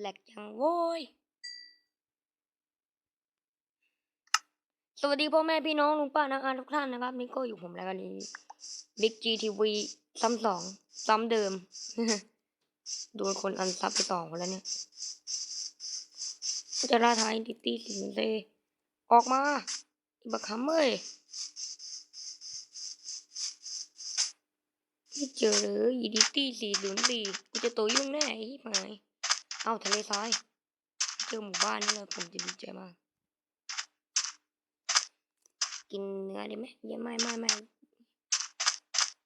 แหลกจังโว้ย สวัสดีพ่อแม่พี่น้องลุงป้านาอาทุกท่านนะครับ นี่ก็อยู่ผมแล้วกันนี้บิ๊กจีทีวีซ้ำสองซ้ำเดิมโดนคนอันซับไปต่อคนแล้วเนี่ยจะล่าทายดิตี้สินเซออกมาอีบักคำเอ้ยไม่เจอเลยอีดิตี้สี่ศูนย์สี่กูจะตัวยุ่งแน่ไอ้หาย เอ้าทะเลทรายเจอหมู่บ้านนี่เลยผมจะดีใจมาก กินเนื้อได้ไหมยังไม่ไม่ไม่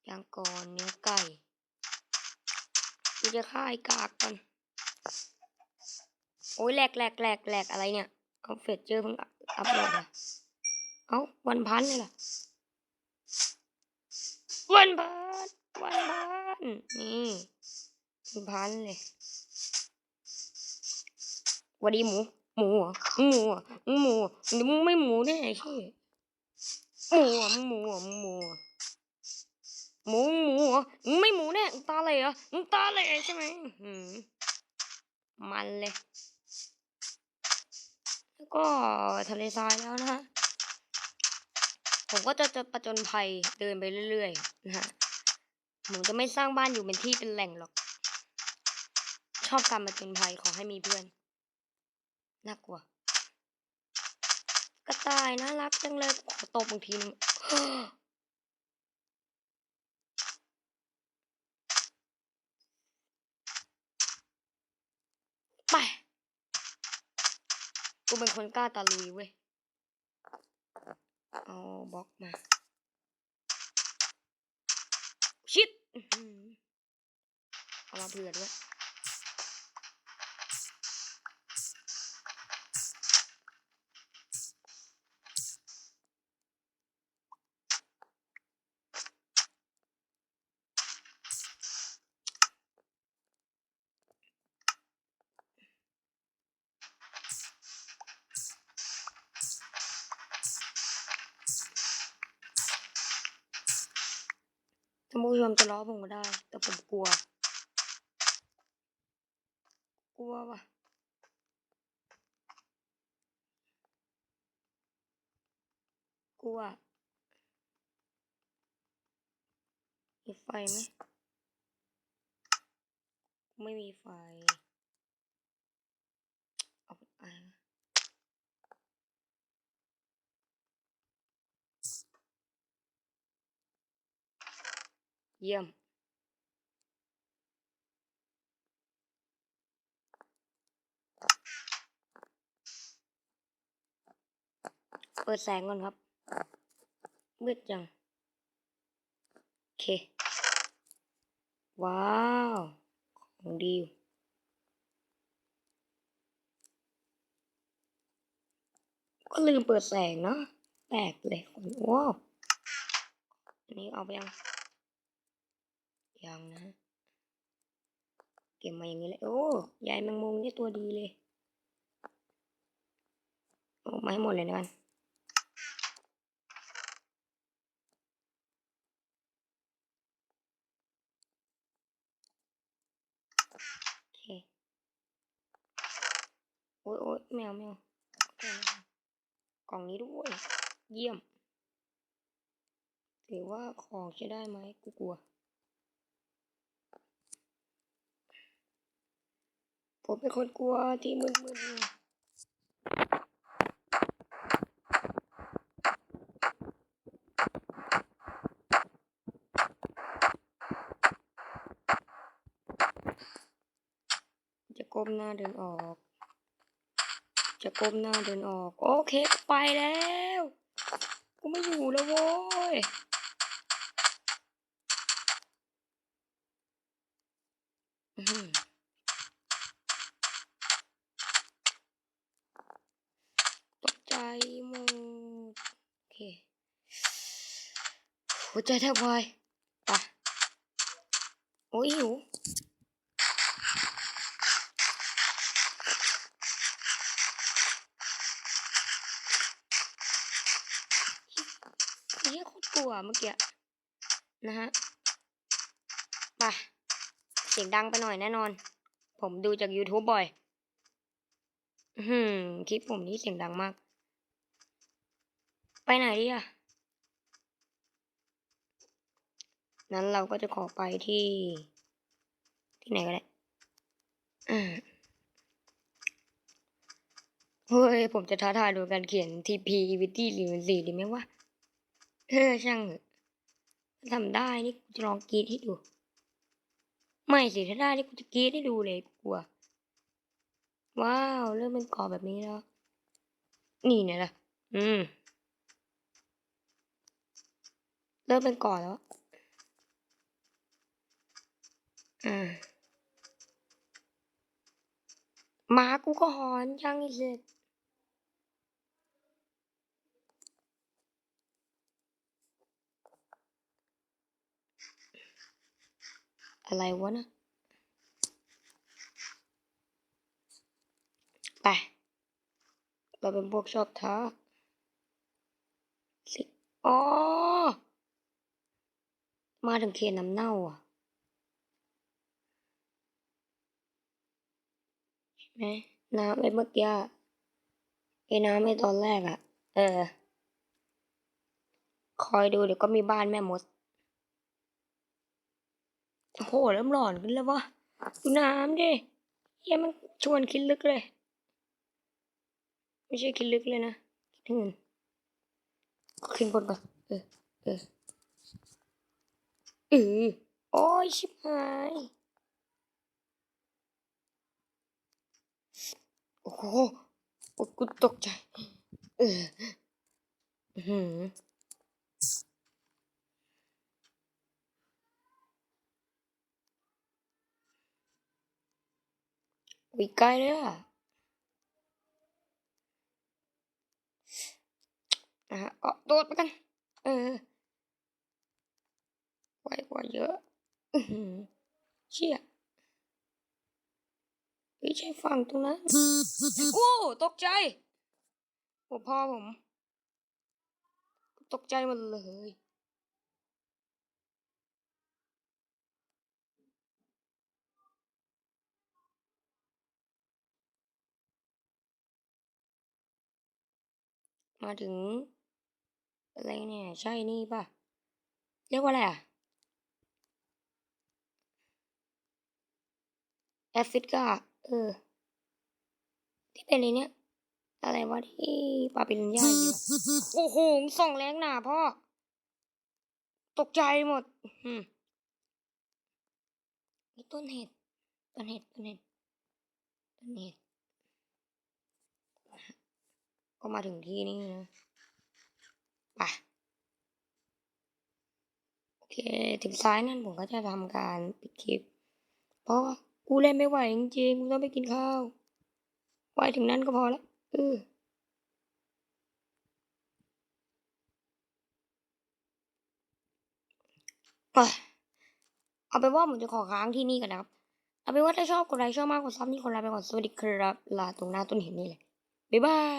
ย่างก่อนเนื้อไก่กูจะฆ่าไอ้กากก่อนโอ้ยแหลกแหลกแหลกแหลกอะไรเนี่ย เอาเฟซเจอเพิ่งอัพโหลดอะเอ้าวันพันเลยล่ะ วันพันวันพันนี่วันพันเลย วันดีหมู หมูเหรอหมูเหรอหมูเดี๋ยวมึงไม่หมูแน่ไอ้เชี่ยหมูอะหมูอะหมูอะหมูหมูอะไม่หมูแน่ตาเลยเหรอตาเลยใช่ไหมมมันเลย แล้วก็ทะเลทรายแล้วนะฮะผมก็จะจะประจนภัยเดินไปเรื่อยๆนะฮะผมจะไม่สร้างบ้านอยู่เป็นที่เป็นแหล่งหรอก ชอบการประจนภัยขอให้มีเพื่อน น่ากลัว กระต่ายน่ารักจังเลยขอตบบางทีนึงไปกูเป็นคนกล้าตาลุยเว้ย เอาบล็อกมา ชิดเอามาเผื่อด้วย ท่านผู้ชมจะล้อผมก็ได้ แต่ผมกลัว กลัวว่ะกลัวมีไฟไหมไม่มีไฟ เอาอะไรวะ เยี่ยม เปิดแสงก่อนครับ มืดจัง โอเค ว้าว ของดีก็ลืมเปิดแสงเนาะแปลกเลยคนว้าวอันนี้เอาไปยัง ยังนะ เก็บมาอย่างนี้เลย โอ้ยายแมงมุมนี่ตัวดีเลยโอ้มาให้หมดเลยนะกันโอ้ยโอ้ยแมวแมวแมวกล่องนี้ด้วย เยี่ยม ถือว่าของใช้ได้ไหมกูกลัว ผมเป็นคนกลัวที่มืดๆเนี่ยจะก้มหน้าเดินออก จะก้มหน้าเดินออก โอเคไปแล้ว กูไม่อยู่แล้วโว้ยอื้อ หือตกใจหมด โอเค หัวใจแทบวายไปโอ้ยหิวเฮียโคตรกลัวเมื่อกี้ นะฮะไปเสียงดังไปหน่อยแน่นอน ผมดูจาก YouTube บ่อย อืมคลิปผมนี่เสียงดังมาก ไปไหนดีอะนั้นเราก็จะขอไปที่ ที่ไหนก็ได้อ่าเฮ้ย ผมจะท้าทายโดยการเขียน TP Witty หรือสี่ดีไหมวะ เออ ช่างทำได้นี่กูจะลองกรีดให้ดู ไม่สิ ถ้าได้นี่กูจะกรีดให้ดูเลยกลัว ว้าว เริ่มเป็นกรอบแบบนี้แล้ว นี่เนี่ยล่ะ อืม เริ่มเป็นก่อนแล้ว อ่าหมากูก็หอนยังอีกเลยอะไรวะนะไปเราเป็นพวกชอบท้าสิอ๋อ มาถึงเขตน้ำเน่าอะเห็นไหมน้ำไอ้เมื่อกี้อะไอ้น้ำไอ้ตอนแรกอะ เออ คอยดูเดี๋ยวก็มีบ้านแม่มด โอ้โห เริ่มหลอนขึ้นแล้ววะดูน้ำดิเฮียมันชวนคิดลึกเลย ไม่ใช่คิดลึกเลยนะคิดถึงอื่นขึ้นบนก่อนเออ เออ อือโอ้ยชิบหายโอ้โหโอ้กูตกใจ เอออื้อหือวิใกลเลยอะนะฮะก็โดดไปกัน เออ ไวกว่าเยอะอือหือเชี่ยไม่ใช่ฝั่งตรงนั้นโอ้ตกใจโอ้พ่อผม ตกใจหมดเลยมาถึงอะไรเนี่ย ใช่นี่ป่ะ เรียกว่าอะไรอะ แอฟริกา เออ ที่เป็นอะไรเนี่ย อะไรวะที่ปาปิลันย่าอยู่อะโอ้โหส่องแรงหนาพ่อ ตกใจหมดอืมนี่ต้นเห็ด ต้นเห็ด ต้นเห็ด ต้นเห็ด ก็มาถึงที่นี่นะไปโอเค ถึงซ้ายนั่นผมก็จะทำการปิดคลิป เพราะว่า กูเล่นไม่ไหวจริงๆกูต้องไปกินข้าวไหวถึงนั้นก็พอละเอออะเอาไปว่าผมจะขอค้างที่นี่กันนะครับ เอาไปว่าถ้าชอบกดไลค์ชอบมากกดซับนี่คนลาไปก่อนสวัสดีครับลาตรงหน้าต้นเห็นนี่เลยบ๊ายบาย